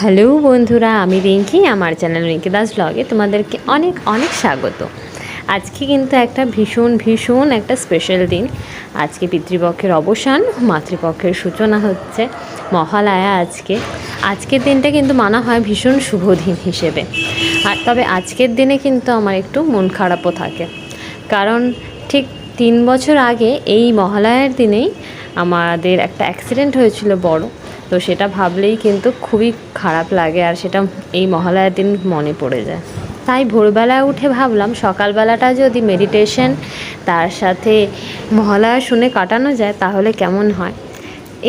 Hello বন্ধুরা, আমি রিঙ্কি, আমার চ্যানেল রিঙ্কি দাস ব্লগে তোমাদেরকে অনেক অনেক স্বাগত। আজকে কিন্তু একটা ভীষণ ভীষণ একটা স্পেশাল দিন। আজকে পিতৃপক্ষের অবসান, মাতৃপক্ষের সূচনা হচ্ছে, মহালয়া আজকে। আজকের দিনটা কিন্তু মানা হয় ভীষণ শুভ দিন হিসেবে। আর তবে আজকের দিনে কিন্তু আমার একটু মন খারাপও থাকে। কারণ ঠিক তিন বছর আগে এই মহালয়ার দিনেই আমাদের একটা অ্যাক্সিডেন্ট হয়েছিল বড়। তো সেটা ভাবলেই কিন্তু খুবই খারাপ লাগে আর সেটা এই মহালয়ার দিন মনে পড়ে যায়। তাই ভোরবেলায় উঠে ভাবলাম সকালবেলাটা যদি মেডিটেশন তার সাথে মহালয়া শুনে কাটানো যায় তাহলে কেমন হয়?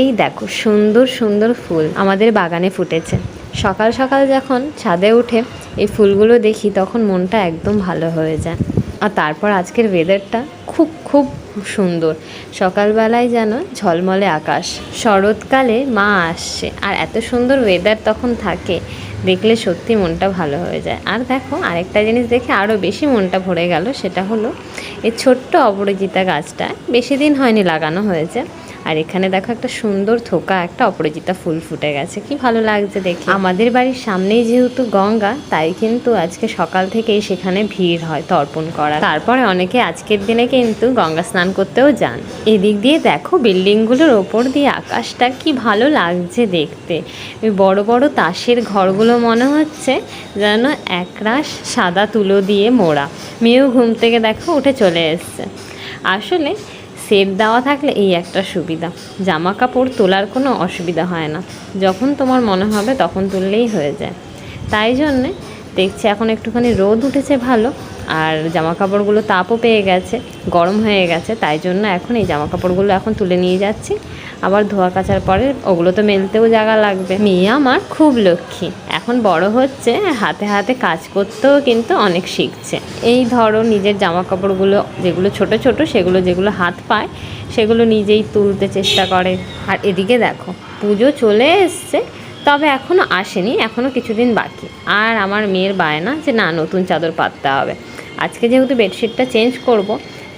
এই দেখো সুন্দর সুন্দর ফুল আমাদের বাগানে ফুটেছে। সকাল সকাল যখন ছাদে উঠে এই ফুলগুলো দেখি তখন মনটা একদম ভালো হয়ে যায়। আর তারপর আজকের ওয়েদারটা খুব খুব সুন্দর। সকালবেলায় যেন ঝলমলে আকাশ। শরৎকালে মা আসছে। আর এত সুন্দর ওয়েদার তখন থাকে। দেখলে সত্যি মনটা ভালো হয়ে যায়। আর দেখো, আরেকটা জিনিস দেখে আরও বেশি মনটা ভরে গেল, সেটা হলো, এই ছোট্ট অপরাজিতা গাছটা বেশি দিন হয়নি লাগানো হয়েছে। আর এখানে দেখো একটা সুন্দর থোকা, একটা অপরাজিতা ফুল ফুটে গেছে। কি ভালো লাগছে দেখে। আমাদের বাড়ির সামনেই যেহেতু গঙ্গা, তাই কিন্তু আজকে সকাল থেকেই সেখানে ভিড় হয় তর্পণ করা তারপরে অনেকে আজকের দিনে কিন্তু গঙ্গা স্নান করতেও যান। এদিক দিয়ে দেখো বিল্ডিংগুলোর ওপর দিয়ে আকাশটা কি ভালো লাগছে দেখতে। ওই বড় বড় তাসের ঘরগুলো মনে হচ্ছে যেন একরাশ সাদা তুলো দিয়ে মোড়া। মেয়েও ঘুম থেকে দেখো উঠে চলে এসছে। আসলে সেট দেওয়া থাকলে এই একটা সুবিধা। জামা কাপড় তোলার কোনো অসুবিধা হয় না। যখন তোমার মনে হবে তখন তুললেই হয়ে যায়। তাই জন্যে দেখছি এখন একটুখানি রোদ উঠেছে ভালো, আর জামা কাপড়গুলো তাপও পেয়ে গেছে, গরম হয়ে গেছে, তাই জন্য এখন এই জামা কাপড়গুলো এখন তুলে নিয়ে যাচ্ছি। আবার ধোয়া কাচার পরে ওগুলো তো মেলতেও জায়গা লাগবে। মেয়ে আমার খুব লক্ষ্মী, এখন বড় হচ্ছে, হাতে হাতে কাজ করতেও কিন্তু অনেক শিখছে। এই ধরো নিজের জামা কাপড়গুলো যেগুলো ছোট ছোট, সেগুলো যেগুলো হাত পায়, সেগুলো নিজেই তুলতে চেষ্টা করে। আর এদিকে দেখো, পুজো চলে এসছে তবে এখনও আসেনি এখনও কিছুদিন বাকি। আর আমার মেয়ের বায়না যে না, নতুন চাদর পাততে হবে। আজকে যেহেতু বেডশিটটা চেঞ্জ করব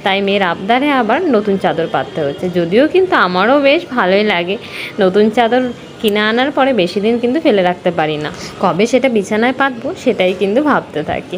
তাই মেয়ের আবদারে আবার নতুন চাদর পাততে হচ্ছে। যদিও কিন্তু আমারও বেশ ভালোই লাগে। নতুন চাদর কিনে আনার পরে বেশি দিন কিন্তু ফেলে রাখতে পারি না। কবে সেটা বিছানায় পাতবো সেটাই কিন্তু ভাবতে থাকি।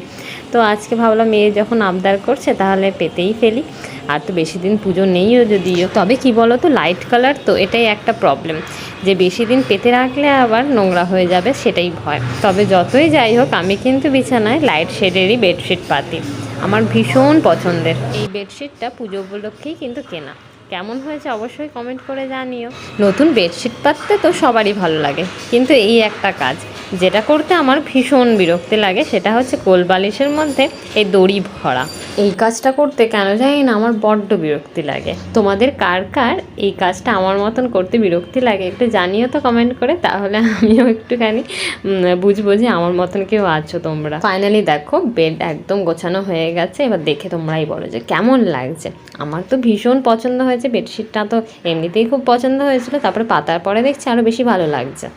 তো আজকে ভাবলাম মেয়ে যখন আবদার করছে তাহলে পেতেই ফেলি। আর তো বেশি দিন পুজো নেইও যদিও। তবে কি বলো তো লাইট কালার তো এটাই একটা প্রবলেম যে বেশি দিন পেতে রাখলে আবার নোংরা হয়ে যাবে সেটাই ভয়। তবে যতই যাই হোক, আমি কিন্তু বিছানায় লাইট শেডেরই বেডশিট পাতি। আমার ভীষণ পছন্দের। এই বেডশিটটা পুজো উপলক্ষেই কিন্তু কেনা। কেমন হয়েছে অবশ্যই কমেন্ট করে জানিও। নতুন বেডশিট পাততে তো সবারই ভালো লাগে। কিন্তু এই একটা কাজ যেটা করতে আমার ভীষণ বিরক্তি লাগে সেটা হচ্ছে কোল বালিশের মধ্যে এই দড়ি ভরা। এই কাজটা করতে কেন জানি না আমার বড্ড বিরক্তি লাগে। তোমাদের কার কার এই কাজটা আমার মতন করতে বিরক্তি লাগে একটু জানিও তো কমেন্ট করে, তাহলে আমিও একটুখানি বুঝব যে আমার মতন কেউ আছো তোমরা। ফাইনালি দেখো বেড একদম গোছানো হয়ে গেছে, এবার দেখে তোমরাই বলো যে কেমন লাগছে। আমার তো ভীষণ পছন্দ হয়েছে বেডশিটটা তো এমনিতেই খুব পছন্দ হয়েছিল, তারপরে পাতার পরে দেখছি আরও বেশি ভালো লাগছে।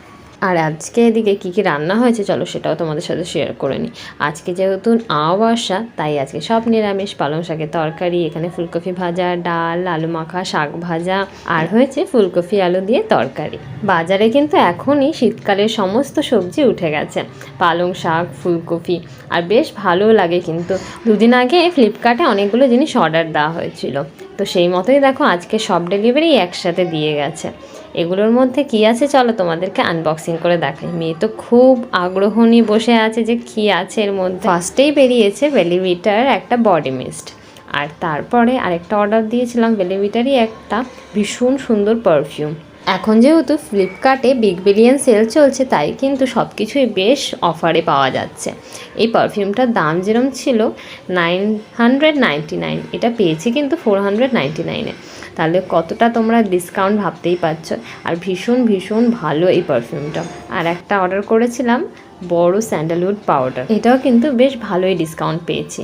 আর আজকে এদিকে কী কী রান্না হয়েছে চলো সেটাও তোমাদের সাথে শেয়ার করে নিই। আজকে যেহেতু আওয়াসা তাই আজকে সব নিরামিষ, পালং শাকের তরকারি, এখানে ফুলকপি ভাজা, ডাল, আলু মাখা, শাক ভাজা, আর হয়েছে ফুলকপি, আলু দিয়ে তরকারি। বাজারে কিন্তু এখনই শীতকালের সমস্ত সবজি উঠে গেছে, পালং শাক, ফুলকপি, আর বেশ ভালো লাগে কিন্তু। দুদিন আগে ফ্লিপকার্টে অনেকগুলো জিনিস অর্ডার দেওয়া হয়েছিল। তো সেই মতোই দেখো আজকে সব ডেলিভারি একসাথে দিয়ে গেছে। এগুলোর মধ্যে কি আছে? চলো তোমাদেরকে আনবক্সিং করে দেখাই। মেয়ে তো খুব আগ্রহ নিয়ে বসে আছে যে কি আছে এর মধ্যে। ফার্স্টেই বেরিয়েছে বেলিভিটার একটা বডি মিস্ট আর তারপরে আরেকটা অর্ডার দিয়েছিলাম বেলিভিটারই একটা ভীষণ সুন্দর পারফিউম এখন যেহেতু ফ্লিপকার্টে বিগ বিলিয়ন সেল চলছে, তাই কিন্তু সব কিছুই বেশ অফারে পাওয়া যাচ্ছে। এই পারফিউমটার দাম যেরম ছিল নাইন নাইন এটা পেয়েছি কিন্তু ফোর হান্ড্রেড নাইনটি নাইনে তাহলে কতটা তোমরা ডিসকাউন্ট ভাবতেই পারছ? আর ভীষণ ভীষণ ভালো এই পারফিউমটা আর একটা অর্ডার করেছিলাম, বড় স্যান্ডেলউড পাউডার এটাও কিন্তু বেশ ভালোই ডিসকাউন্ট পেয়েছি।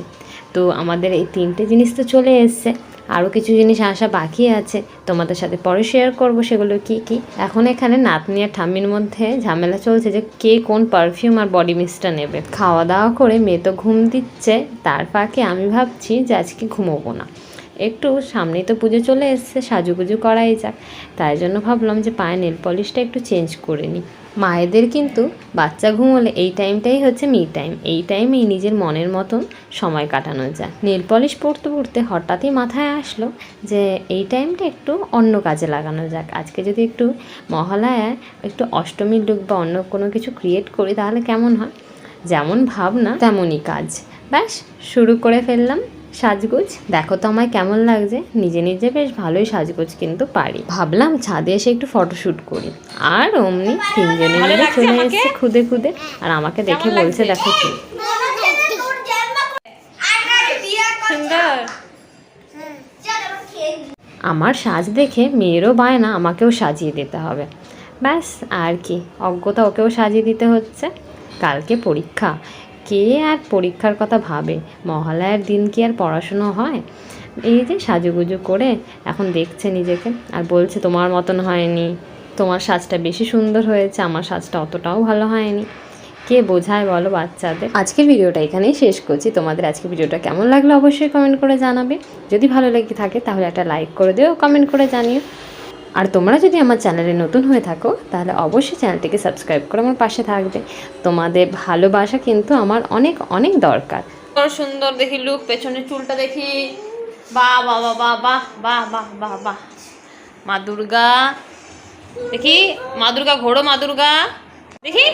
তো আমাদের এই তিনটে জিনিস তো চলে এসছে। আরও কিছু জিনিস আসা বাকি আছে। তোমাদের সাথে পরে শেয়ার করব সেগুলো কি কি? এখন এখানে নাতনি আর ঠাম্মির মধ্যে ঝামেলা চলছে যে কে কোন পারফিউম আর বডি মিস্টটা নেবে। খাওয়া দাওয়া করে মেয়ে তো ঘুম দিচ্ছে, তার ফাঁকে আমি ভাবছি যে আজকে ঘুমোবো না। একটু সামনেই তো পুজো চলে এসছে, সাজুগুজু করাই যাক। তাই জন্য ভাবলাম যে পায়ে নেল পলিশটা একটু চেঞ্জ করে নিই। মায়েদের কিন্তু বাচ্চা ঘুমোলে এই টাইমটাই হচ্ছে মি টাইম। এই টাইমেই নিজের মনের মতন সময় কাটানো যায়। নেল পলিশ পড়তে পড়তে হঠাৎই মাথায় আসলো যে এই টাইমটা একটু অন্য কাজে লাগানো যাক। আজকে যদি একটু মহালয়ায় একটু অষ্টমীর লুক বা অন্য কোনো কিছু ক্রিয়েট করি, তাহলে কেমন হয়? যেমন ভাবনা, তেমনই কাজ। ব্যাস, শুরু করে ফেললাম। সাজগোজ? দেখো তো আমায় কেমন লাগছে। নিজে নিজে বেশ ভালোই সাজগোজ কিন্তু পারি। ভাবলাম ছাদে এসে একটু ফটোশ্যুট করি। আর অমনি তিনজনে মিলে চলে এসেছে খুদে খুদে। আর আমাকে দেখে বলছে দেখো কি। আমার সাজ দেখে মেয়েরও বায়না আমাকেও সাজিয়ে দিতে হবে। ব্যাস আর কি। অজ্ঞতা ওকেও সাজিয়ে দিতে হচ্ছে। কালকে পরীক্ষা। কে আর পরীক্ষার কথা ভাবে? মহালয়ার দিন কি আর পড়াশুনো হয়? এই যে সাজুগুজু করে এখন দেখছে নিজেকে আর বলছে, তোমার মতন হয়নি। তোমার সাজটা বেশি সুন্দর হয়েছে, আমার সাজটা অতটাও ভালো হয়নি। কে বোঝায় বলো বাচ্চাদের? আজকের ভিডিওটা এখানেই শেষ করছি। তোমাদের আজকের ভিডিওটা কেমন লাগল অবশ্যই কমেন্ট করে জানাবে। যদি ভালো লেগে থাকে তাহলে একটা লাইক করে দিও, কমেন্ট করে জানিও। আর তোমরা যদি আমার চ্যানেলে নতুন হয়ে থাকো, তাহলে অবশ্যই চ্যানেলটিকে সাবস্ক্রাইব করে আমার পাশে থাকবে। তোমাদের ভালোবাসা কিন্তু আমার অনেক অনেক দরকার। সুন্দর দেখি লুক পেছনে চুলটা দেখি। বাহ বা বা বাহ বাহ বাহ বাহ বাহ বাহ। মা দুর্গা, দেখি, মা দুর্গা, ঘোড়ো মা দুর্গা। দেখি